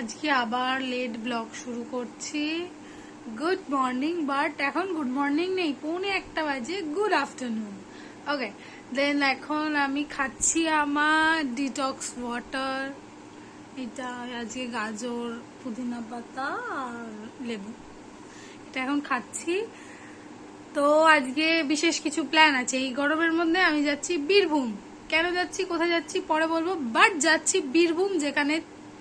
আজকে আবার late blog শুরু করছি। গুড মর্নিং বাট এখন গুড মর্নিং নেই, পৌনে একটা বাজে গুড আফটারনুন ওকে দেন এখন আমি খাচ্ছি আমার ডিটক্স ওয়াটার এটা আজকে গাজর, পুদিনা পাতা আর লেবু। এটা এখন খাচ্ছি। তো আজকে বিশেষ কিছু প্ল্যান আছে। এই গরমের মধ্যে আমি যাচ্ছি বীরভূম। কেন যাচ্ছি, কোথায় যাচ্ছি, পরে বলব বাট যাচ্ছি বীরভূম যেখানে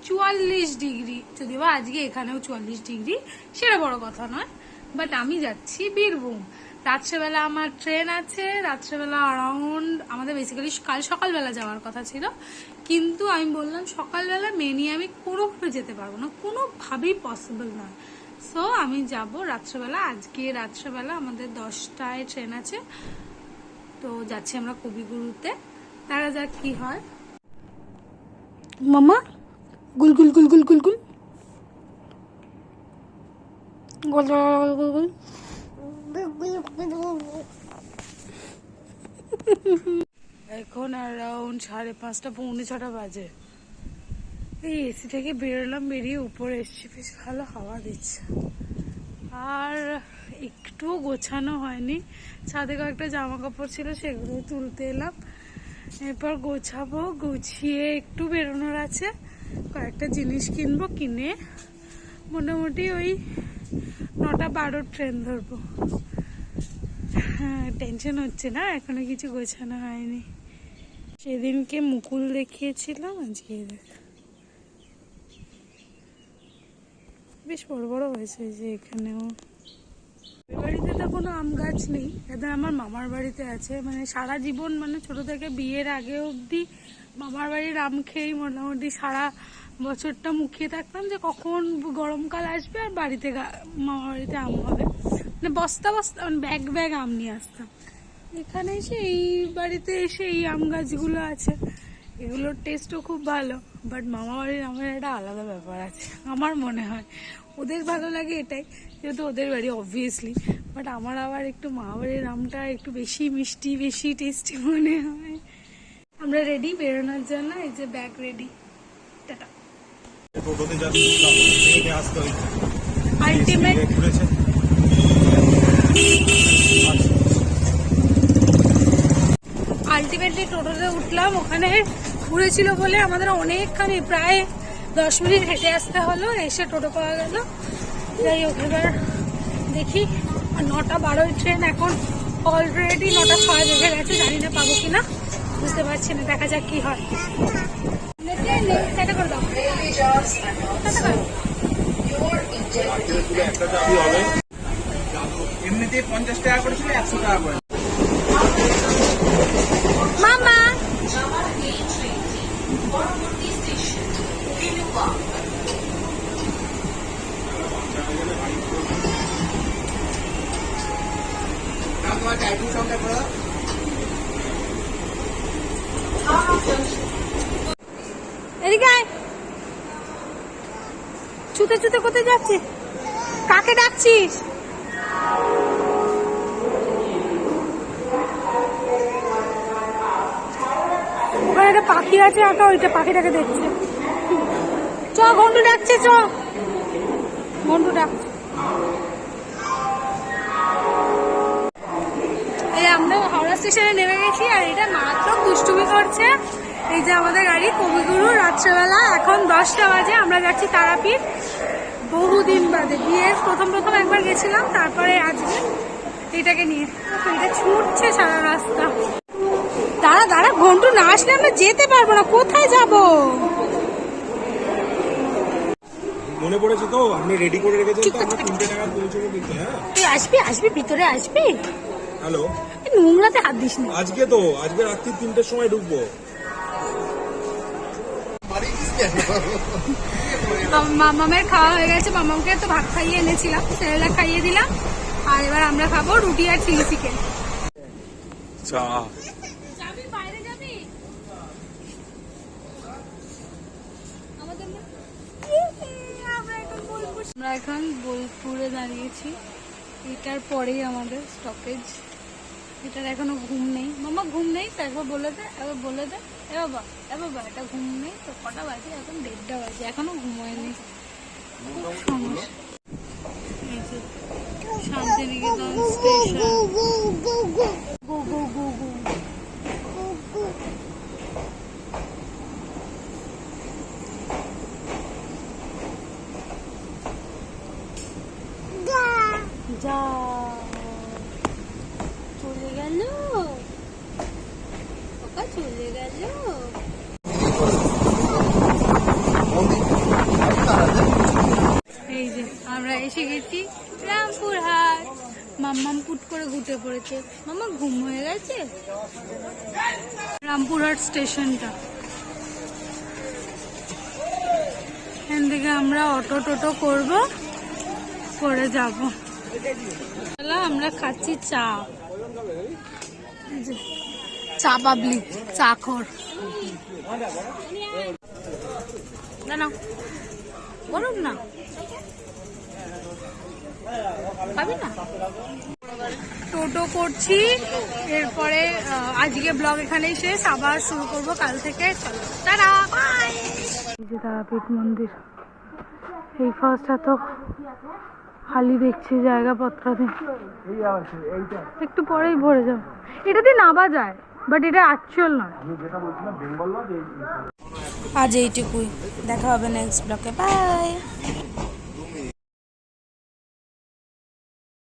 চুয়াল্লিশ ডিগ্রি। যদিও বা আজকে এখানেও চুয়াল্লিশ ডিগ্রি, সেটা বড় কথা নয়। বাট আমি যাচ্ছি বীরভূম। রাত্রেবেলা আমার ট্রেন আছে, রাত্রেবেলা অ্যারাউন্ড আমাদের বেসিক্যালি কাল সকালবেলা যাওয়ার কথা ছিল। কিন্তু আমি বললাম, সকালবেলা মেয়ে আমি কোনো কোনোভাবে যেতে পারব না। কোনোভাবেই পসিবল নয়। সো আমি যাব রাত্রেবেলা, আজকে রাত্রেবেলা আমাদের দশটায় ট্রেন আছে। তো যাচ্ছি আমরা কবিগুরুতে। দেখা যাক কি হয়। মামা? গুল গুল গুল গুল গুল গুল। গোল গোল গোল গোল এখন অ্যারাউন্ড সাড়ে পাঁচটা, পৌনে ছটা বাজে। এই এসি থেকে বেরোলাম, বেরিয়ে উপরে এসছি। বেশ ভালো হাওয়া দিচ্ছে। আর একটু গোছানো হয়নি। ছাদে কয়েকটা জামা কাপড় ছিল, সেগুলো তুলতে এলাম। এরপর গোছাবো, গুছিয়ে একটু বেরোনোর আছে। কয়েকটা জিনিস কিনবো, কিনে মোটামুটি ওই নটা বারোর ট্রেন ধরবো। হ্যাঁ টেনশন হচ্ছে না, এখনও কিছু গোছানো হয়নি। সেদিনকে মুকুল দেখিয়েছিলাম, আজকে দেখ বেশ বড় বড় হয়েছে যে এখানেও। বাড়িতে তো কোনো আম গাছ নেই। এটা আমার মামার বাড়িতে আছে। মানে সারা জীবন মানে ছোট থেকে বিয়ের আগে অবধি মামার বাড়ির আম খেয়েই মোটামুটি সারা বছরটা মুখিয়ে থাকতাম যে কখন গরমকাল আসবে আর বাড়িতে মামার বাড়িতে আম হবে। মানে বস্তা বস্তা মানে ব্যাগ ব্যাগ আম নিয়ে আসতাম। এখানে এসে এই বাড়িতে এসে এই আম গাছগুলো আছে। এগুলোর টেস্টও খুব ভালো। বাট মামা বাড়ির আমের একটা আলাদা ব্যাপার আছে, আমার মনে হয়। ওদের ভালো লাগে এটাই, যেহেতু ওদের বাড়ি অবভিয়াসলি বাট আমার আবার একটু মামা বাড়ির আমটা একটু বেশি মিষ্টি, বেশি টেস্টি মনে হয়। আমরা রেডি বেরোনোর জন্য এই যে ব্যাগ রেডি টাটা। আলটিমেটলি টোটোতে উঠলাম, ওখানে ঘুরেছিল বলে আমাদের অনেকখানি, প্রায় দশ মিনিট হেঁটে আসতে হলো এসে টোটো পাওয়া গেল যাই হোক এবার দেখি আর নটা বারোই ট্রেন এখন অলরেডি নটা ছয় বেজে গেছে জানি না পাবো কিনা বুঝতে পারছি না দেখা যাক কি হয় টাটা করে দাও। টাটা করো। একটা চাবি হবে এমনিতে পঞ্চাশ টাকা করেছিল একশো টাকা করে মামা তোমার টাইপিং সাউন্ডটা করো এদিকে ছুতে ছুতে কোথায় যাচ্ছিস? কাকে ডাকছিস? ওখানে একটা পাখি আছে একা ওইটা পাখিটাকে দেখছে। চ ঘন্টু ডাকছে, চ। ঘন্টু ডাকছে এই আমরা হাওড়া স্টেশনে নেমে গেছি, আর এটা মারাত্মক দুষ্টুমি করছে। এই যে আমাদের গাড়ি, কবিগুরু, রাত্রেবেলা, এখন দশটা বাজে, আমরা যাচ্ছি তারাপীঠ। বহুদিন বাদে, বিয়ের প্রথম প্রথম একবার গেছিলাম, তারপরে আজকে এটাকে নিয়ে। এটা ছুটছে সারা রাস্তা। দাঁড়া দাঁড়া ঘন্টু না আসলে আমরা যেতে পারব না, কোথায় যাব? মনে পড়েছে তো? আপনি রেডি করে রেখেছেন তো? আমরা তিনটে টাকা পৌঁছবো কিন্তু হ্যাঁ? তুই আসবি আসবি ভিতরে আসবি। হ্যালো? নোংরাতে হাত দিস না। আজকে তো আজকে রাত্রি তিনটের সময় ঢুকবো। মামামের খাওয়া হয়ে গেছে। মামামকে তো ভাত খাইয়ে এনেছিলাম সেরেলা খাইয়ে দিলাম। আর এবার আমরা খাব রুটি আর চিলি চিকেন। চা যাবি বাইরে যাবি আমরা এখন বোলপুরে দাঁড়িয়েছি এটার পরেই আমাদের স্টপেজ এটার এখনও ঘুম নেই মামা ঘুম নেই তো একবার বলে দে একবার বলে দে এ বাবা এ বাবা এটা ঘুম নেই তো কটা বাজে এখন দেড়টা বাজে এখনও ঘুম হয়নি সমস্যা এই যে শান্তিনিকেতন স্টেশন গেল? চলে গেল? এই যে আমরা এসে গেছি রামপুরহাট মাম্মাম পুট করে ঘুটে পড়েছে। মাম্মা ঘুম হয়ে গেছে? রামপুরহাট স্টেশনটা। এখান থেকে আমরা অটো টোটো করব, করে যাব। আমরা খাচ্ছি চা। যে, চা পাবলিক চা খোর। না গরম না। পাবি না? টোটো করছি এরপরে আজকে ব্লগ এখানেই শেষ আবার শুরু করব কাল থেকে। টাটা বাই যে তারাপীঠ মন্দির এই ফার্স্ট এত খালি দেখছি জায়গাপত্রতে একটু পরেই ভরে যাব এটা দিয়ে নাবা যায় বাট এটা অ্যাকচুয়াল নয় আজ এইটুকুই। দেখা হবে নেক্সট ব্লকে বাই